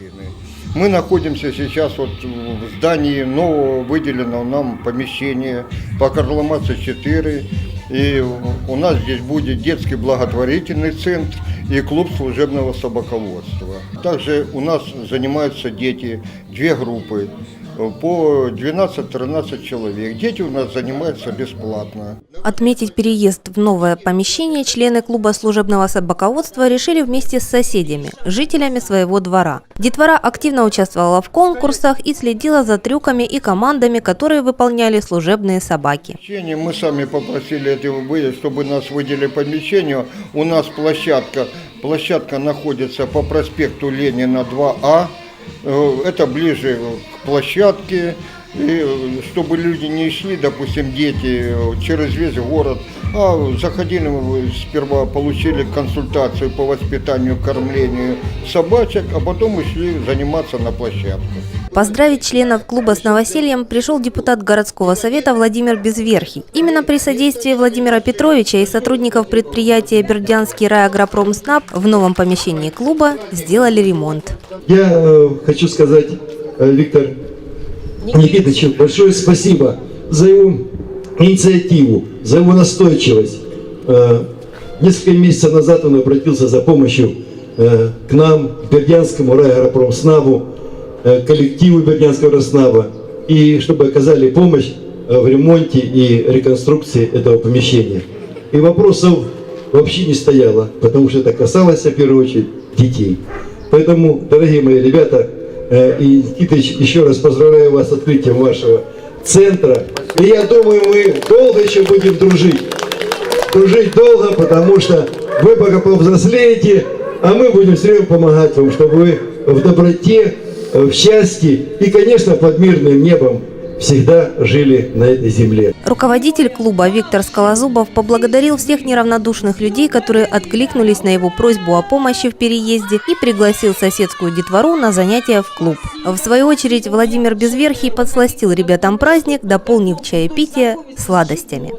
мужчины. Мы находимся сейчас вот в здании нового выделенного нам помещения по Карламаце 4. И у нас здесь будет детский благотворительный центр и клуб служебного собаководства. Также у нас занимаются дети, две группы по 12-13 человек. Дети у нас занимаются бесплатно. Отметить переезд в новое помещение члены клуба служебного собаководства решили вместе с соседями, жителями своего двора. Детвора активно участвовала в конкурсах и следила за трюками и командами, которые выполняли служебные собаки. Мы сами попросили этого выделить, чтобы нас выделили помещение. У нас площадка, площадка находится по проспекту Ленина 2А. Э, Это ближе к площадке. И э, чтобы люди не шли, допустим, дети э, через весь город, а заходили, сперва получили консультацию по воспитанию, кормлению собачек, а потом мы шли заниматься на площадку. Поздравить членов клуба с новосельем пришел депутат городского совета Владимир Безверхий. Именно при содействии Владимира Петровича и сотрудников предприятия «Бердянский райагропромснаб» в новом помещении клуба сделали ремонт. Я э, хочу сказать, э, Виктор Никитичу, большое спасибо за его инициативу, за его настойчивость. Э, несколько месяцев назад он обратился за помощью э, к нам, к Бердянскому райагропромснабу, э, коллективу Бердянского Роснаба, и чтобы оказали помощь э, в ремонте и реконструкции этого помещения. И вопросов вообще не стояло, потому что это касалось, в первую очередь, детей. Поэтому, дорогие мои ребята, э, и Никитыч, еще раз поздравляю вас с открытием вашего центра. И я думаю, мы долго еще будем дружить. Дружить долго, потому что вы пока повзрослеете, а мы будем все время помогать вам, чтобы вы в доброте, в счастье и, конечно, под мирным небом всегда жили на этой земле. Руководитель клуба Виктор Скалозубов поблагодарил всех неравнодушных людей, которые откликнулись на его просьбу о помощи в переезде и пригласил соседскую детвору на занятия в клуб. В свою очередь Владимир Безверхий подсластил ребятам праздник, дополнив чаепитие сладостями.